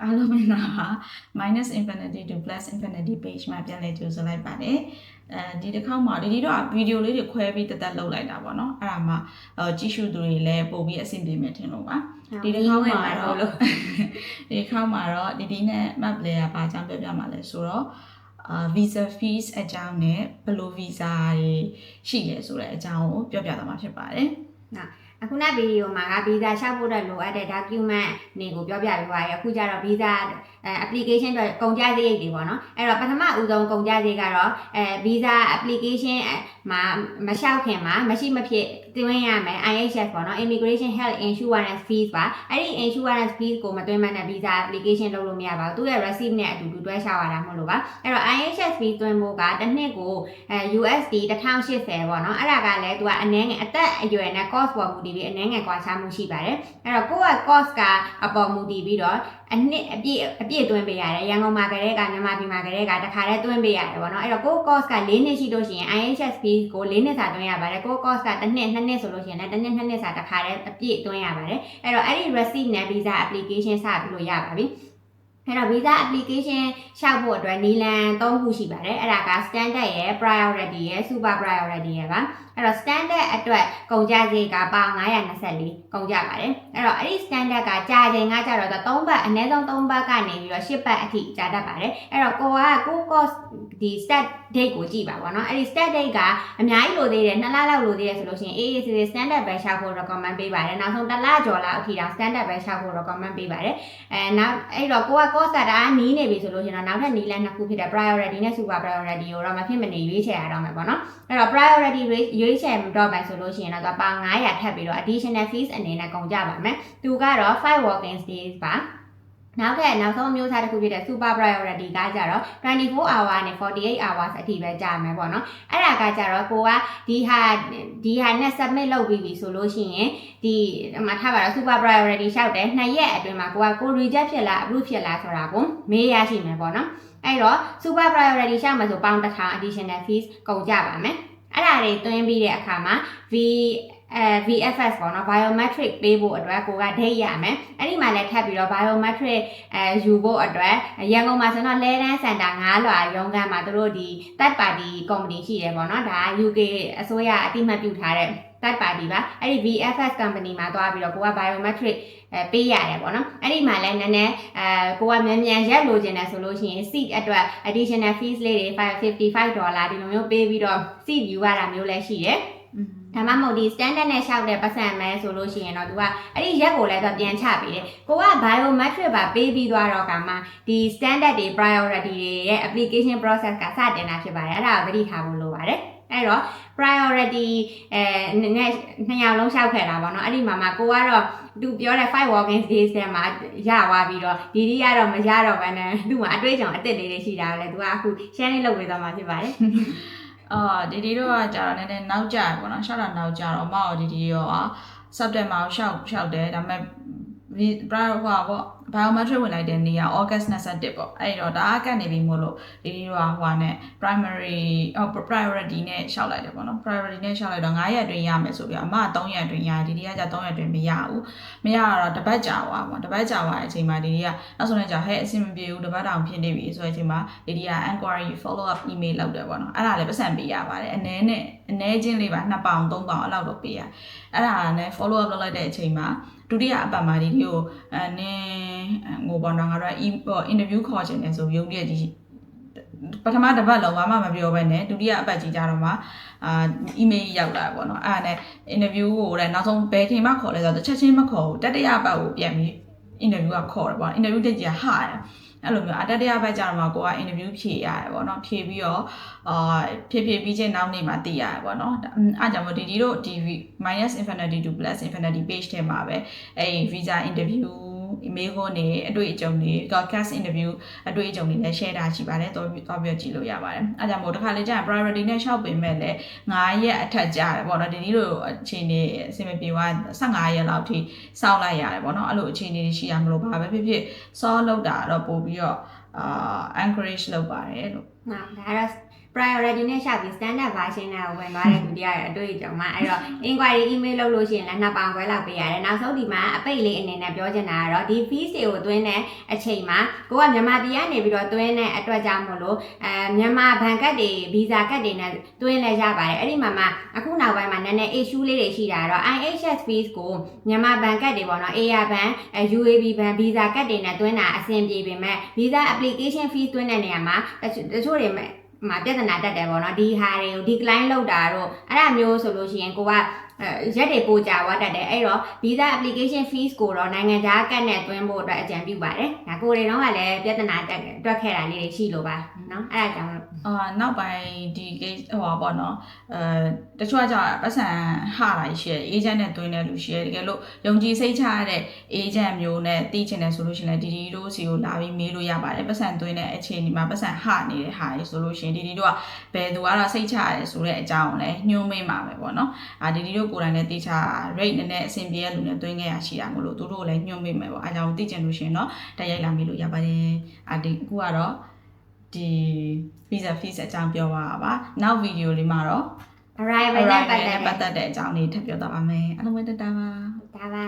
အားလုံးမင်္ဂလာပါ minus infinity to plus infinity page မှာပြန်လည်ကြိုဆိုလိုက်ပါတယ်အဲဒီတစ်ခေါက်မှာဒီဒီတော့ဗီဒီယိုလေးတွေခွဲပြီးတက်တက်လုပ်လိုက်တာပေါ့နော်အဲ့ဒါမှအဲကြည့်ရှုသူတွေလည်းပို့ပြီးအဆင်ပြေမယ်ထင်လို့ပါဒီတစ်ခေါက်မှာတော့ဒီတစ်ခေါက်မှာတော့ဒီဒီနဲ့ map layer ဘာအကြောင်းပြောပြမှာလဲဆိုတော့အာ visa fees အကြောင်းနဲ့ဘယ်လို visa တွေရှိလဲဆိုတဲ့အကြောင်းကိုပြောပြသွားမှာဖြစ်ပါတယ်အခုနဗီဒီယိုမှာကဗီဇာလျှောက်ဖို့အတွက်လိုအပ်တဲ့ document တွေကိုပြောပြပေးပါရအခုကျတော့ဗီဇာအဲ application အတွက်ကုန်ကျစရိတ်တွေပေါ့နော်အဲ့တော့ပထမဦးဆုံးကုန်ကျစရိတ်ကတော့အဲဗီဇာ application မှာမလျှောက်ခင်မှာမရှိမဖြစ်သွင်းရမယ် IHS ပေါ့နော် Immigration Health Insurance Fees ပါအဲ့ဒီ insurance fees ကိုမသွင်းမနဲ့ဗီဇာ application လုပ်လို့မရပါဘူးသူ့ရဲ့ receipt နဲ့အတူတူတွဲလျှောက်ရတာမဟုတ်လို့ပါအဲ့တော့ IHS fees သွင်းဖို့ကတစ်နှစ်ကိုအဲ USD 1080ပေါ့နော်အဲ့ဒါကလည်းသူကအနည်းငယ်အသက်အရွယ်နဲ့ cost ပေါ်မူတည်ပြီးအနည်းငယ်ကွာခြားမှုရှိပါတယ်အဲ့တော့ကိုယ့်က cost ကအပေါ်မူတည်ပြီးတော့အနှစ်အပြည့်အပြည့်သွင်းပေးရတယ်ရန်ကုန်မှာကလေးကမြန်မာပြည်မှာကလေးကတခါတည်းသွင်းပေးရတယ်ပေါ့နော်အဲ့တော့ကိုယ့် cost က၄နှစ်ရှိလို့ရှိရင် IHS fees ကို၄နှစ်စာသွင်းရပါတယ်ကိုယ့် cost ကတစ်နှစ်နှစ်နှစ်ဆိုလို့ရှိရင်လည်းတစ်နှစ်နှစ်နှစ်စာတခါတည်းအပြည့်သွင်းရပါတယ်အဲ့တော့အဲ့ဒီ receipt နဲ့ visa application စပြီးလို့ရပါပြီ အဲ့တော့ visa application ရှောက်ဖို့အတွက်နီလန်၃ခုရှိပါတယ်အဲ့ဒါက standard ရယ် priority ရယ် super priority ရယ်ပါအဲ့တော့ standard အတွက်ကုန်ကျစရိတ်ကပေါင်924ကုန်ကြပါတယ်အဲ့တော့အဲ့ဒီ standard ကကြာချိန်ကကြတော့3ဘတ်အနည်းဆုံး3ဘတ်ကနေပြီးတော့10ဘတ်အထိကြာတတ်ပါတယ်အဲ့တော့ကိုကကို cost ဒီ start date ကိုကြည့်ပါပေါ့နော်အဲ့ဒီ start date ကအများကြီးလိုသေးတယ်2လလောက်လိုသေးတယ်ဆိုလို့ရှိရင် AA စီစီ standard ပဲရှာဖို့ recommend ပေးပါတယ်နောက်ဆုံးတစ်လကျော်လောက်အထိတော့ standard ပဲရှာဖို့ recommend ပေးပါတယ်အဲနောက်အဲ့တော့ကိုက course data နီးနေပြီဆိုလို့ရှိရင်တော့နောက်ထပ်နီးလန်းနှစ်ခုဖြစ်တဲ့ priority နဲ့ super priority ကိုတော့မဖြစ်မနေရွေးချယ်ရတော့မှာပေါ့နော်အဲ့တော့ priority ရွေးချယ်တော့မယ်ဆိုလို့ရှိရင်တော့ပေါင်900ထပ်ပြီးတော့ additional fees အနေနဲ့ကုန်ကြပါမယ်သူကတော့5 working days ပါ နောက်ထပ်နောက်ဆုံးမျိုးစားတစ်ခုဖြစ်တဲ့ super priority ကကြတော့24 hour နဲ့48 hours အထိပဲကြာမယ်ပေါ့နော်အဲ့ဒါကကြတော့ကိုကဒီဟာဒီဟာနဲ့ submit လုပ်ပြီးပြီဆိုလို့ရှိရင်ဒီမှာထားပါတော့ super priority ရှောက်တယ်နှစ်ရက်အတွင်းမှာကိုကကို reject ဖြစ်လား approve ဖြစ်လားဆိုတာကိုမေးရရှိမယ်ပေါ့နော်အဲ့တော့ super priority ရှောက်မှာဆိုပေါင်တစ်ထောင် additional fees ကုန်ကြပါမယ်အဲ့ဒါတွေတွင်းပြီးတဲ့အခါမှာ V အဲ VFS ပေါ့နော် biometric ပေးဖို့အတွက်ကိုကဒိတ်ရမယ်အဲ့ဒီမှာလည်းထပ်ပြီးတော့ biometric အဲယူဖို့အတွက်ရန်ကုန်မှာဆိုတော့လဲတန်းစင်တာ9လွာရုံးခန်းမှာသူတို့ဒီ third party company ရှိတယ်ပေါ့နော်ဒါ UK အစိုးရအတိမတ်ပြုထားတဲ့ third party ပါအဲ့ဒီ VFS company မှာသွားပြီးတော့ကိုက biometric အဲပေးရတယ်ပေါ့နော်အဲ့ဒီမှာလည်းနည်းနည်းအဲကိုကမြန်မြန်ရက်လိုချင်တယ်ဆိုလို့ရှိရင် seat အတွက် additional fees လေးတွေ55ဒေါ်လာဒီလိုမျိုးပေးပြီးတော့ seat ယူရတာမျိုးလည်းရှိတယ် ဒါမှမဟုတ်ဒီ standard နဲ့ရှောက်တဲ့ပတ်စံမဲဆိုလို့ရှိရင်တော့ तू ကအဲ့ဒီရက်ကိုလည်းသူပြန်ချပေးတယ်ကိုက biometric ပါပေးပြီးသွားတော့ကမှဒီ standard တွေ priority တွေရဲ့ application process ကစတင်တာဖြစ်ပါတယ်အဲ့ဒါကိုသတိထားဖို့လိုပါတယ်အဲ့တော့ priority အဲနဲ့နှစ်ယောက်လုံးရှောက်ခဲ့တာပေါ့နော်အဲ့ဒီမှာမှာကိုကတော့သူပြောတဲ့5 working days ထဲမှာရသွားပြီးတော့ဒီဒီကတော့မရတော့ဘဲနဲ့သူ့မှာအတွေ့အကြုံအသစ်လေးတွေရှိတာလေသူကအခု sharing လုပ်ပေးသွားမှာဖြစ်ပါတယ် အာဒီဒီတော့ကကြာတော့နည်းနည်းနောက်ကျရပေါ့နော်ရှောက်တာနောက်ကျတော့အမရောဒီဒီရောอ่ะ subject မှာရှောက်ရှောက်တယ်ဒါပေမဲ့ prior ဟိုပါပေါ့ biometric ဝင်လိုက်တဲ့နေ့က August 21ပေါ့အဲ့တော့ဒါကတ်နေပြီမို့လို့ဒီဒီတော့ဟိုနဲ့ primary ဟို priority နဲ့ရှောက်လိုက်တယ်ပေါ့နော် priority နဲ့ရှောက်လိုက်တော့9ရက်အတွင်းရမယ်ဆိုပြီးအမက3ရက်အတွင်းရတယ်ဒီဒီကကြာ3ရက်အတွင်းမရဘူးမရတော့တပတ်ကြာသွားပေါ့တပတ်ကြာသွားတဲ့အချိန်မှာဒီဒီကနောက်ဆုံးလည်းကြာဟဲ့အဆင်မပြေဘူးတပတ်တောင်ဖြစ်နေပြီဆိုတဲ့အချိန်မှာဒီဒီက inquiry follow up email လုပ်တယ်ပေါ့နော်အဲ့ဒါလည်းပတ်စံပေးရပါတယ်အနည်းနဲ့အနည်းချင်းလေးပါ2ပေါင်3ပေါင်အဲ့လောက်တော့ပေးရအဲ့ဒါနဲ့ follow up လုပ်လိုက်တဲ့အချိန်မှာ ဒုတိယအပတ်မှာဒီဒီကိုအဲနင်းငိုပေါ်တော့ငါတို့အင်တာဗျူးခေါ်ချင်တယ်ဆိုရုပ်ရက်ကြီးပထမတစ်ပတ်လုံးဘာမှမပြောဘဲနဲ့ဒုတိယအပတ်ကြီးကြတော့မှအာအီးမေးလ်ရောက်လာပေါ့နော်အဲ့ဒါနဲ့အင်တာဗျူးကိုလည်းနောက်ဆုံးဘယ်ချိန်မှခေါ်လဲဆိုတော့တစ်ချက်ချင်းမခေါ်ဘူးတတိယအပတ်ကိုပြန်ပြီး အင်တာဗျူးကခေါ်တယ်ပေါ့အင်တာဗျူးတက်ကြီးကဟာတယ်အဲ့လိုမျိုးအတတရဘက်ကျတော့မှကိုကအင်တာဗျူးဖြေရတယ်ပေါ့နော်ဖြေပြီးတော့အာဖြေဖြေပြီးချင်းနောက်နေ့မှာသိရတယ်ပေါ့နော်အဲ့ကြောင့်မို့ဒီဒီတို့ဒီ minus infinity to plus infinity page ထဲမှာပဲအဲ့ visa interview email ကိုနေအတွေ့အကြုံတွေ podcast interview အတွေ့အကြုံတွေလည်း share တာရှိပါတယ်တော့တော့ပြောကြည့်လို့ရပါတယ်အဲကြောင့်မို့တစ်ခါလေကြာရင် priority နဲ့ရှောက်ပင်မဲ့လည်း9ရက်အထက်ကြာတယ်ပေါ့နော်ဒီနည်းလိုအခြေအနေအဆင်မပြေသွား15ရက်လောက်ထိစောင့်လိုက်ရတယ်ပေါ့နော်အဲ့လိုအခြေအနေတွေရှိရမလို့ဘာပဲဖြစ်ဖြစ် solve လောက်တာတော့ပို့ပြီးတော့အာ encourage လုပ်ပါတယ်လို့ဟုတ်ဒါကတော့ priority နဲ့ရှောက်ပြီး standard version နဲ့ဝင်သွားတဲ့လူတွေရအတွေ့အကြုံမှာအဲ့တော့ inquiry email လုပ်လို့ရှိရင်လည်းနှစ်ပေါင်ခွဲလောက်ပေးရတယ်နောက်ဆုံးဒီမှာအပိတ်လေးအနေနဲ့ပြောချင်တာကတော့ဒီ fees တွေကိုသွင်းတဲ့အချိန်မှာကိုကမြန်မာပြည်ကနေပြီးတော့သွင်းတဲ့အတွက်ကြောင့်မို့လို့အဲမြန်မာဘဏ်ကတ်တွေ visa ကတ်တွေနဲ့သွင်းလဲရပါတယ်အဲ့ဒီမှာမှအခုနောက်ပိုင်းမှာနည်းနည်း issue လေးတွေရှိတာတော့ IHS fees ကိုမြန်မာဘဏ်ကတ်တွေပေါ့နော် AR ဘဏ်အဲ UAB ဘဏ် visa ကတ်တွေနဲ့သွင်းတာအဆင်ပြေပေမဲ့ visa application fees သွင်းတဲ့နေရာမှာတချို့တချို့တွေ မဲ့မှာပြဿနာတက်တယ်ပေါ့နော်ဒီဟာတွေကို decline လုပ်တာတော့အဲ့ဒါမျိုးဆိုလို့ရှိရင်ကိုကအဲ ရက်တွေပိုကြာသွားတတ်တယ်အဲ့တော့ visa application fees ကိုတော့နိုင်ငံခြားကတ်နဲ့သွင်းဖို့အတွက်အကြံပြုပါတယ်ဒါကိုတွေတော့ကလည်းပြဿနာတက်တွက်ခဲ့တာလေးတွေရှိလို့ပါနော်အဲ့ဒါကြောင့်လို့အာနောက်ပိုင်းဒီ case ဟိုပါပေါ့နော်အဲတချို့ကကြာပတ်စံဟာတာရှိတယ် agent နဲ့တွင်းတဲ့လူရှိတယ်တကယ်လို့ယုံကြည်စိတ်ချရတဲ့ agent မျိုးနဲ့တီးချင်တယ်ဆိုလို့ရှိရင်လည်းဒီဒီတို့စီကိုလာပြီးမေးလို့ရပါတယ်ပတ်စံတွင်းတဲ့အခြေအနေမှာပတ်စံဟနေတဲ့ဟာတွေဆိုလို့ရှိရင်ဒီဒီတို့ကဘယ်သူကတော့စိတ်ချရတယ်ဆိုတဲ့အကြောင်းကိုလည်းညှိုးမိမှာပဲပေါ့နော်အာဒီဒီတို့ကိုယ်တိုင်လည်းတီးချ rate နည်းနည်းအဆင်ပြေတဲ့လူနဲ့တွင်းခဲ့ရရှိတာမလို့သူတို့လည်းညှိုးမိမယ်ပေါ့အဲကြောင့်တီးချင်လို့ရှိရင်တော့တက်ရိုက်လာမေးလို့ရပါတယ်အာဒီအခုကတော့ဒီ visa fees အကြောင်းပြောပါပါနောက်ဗီဒီယိုလေးမှာတော့ arrival နဲ့ပတ်သက်နဲ့တဲ့ပတ်သက်တဲ့အကြောင်းလေးထပ်ပြောသွားပါမယ်အားလုံးပဲတက်တာပါဒါပါ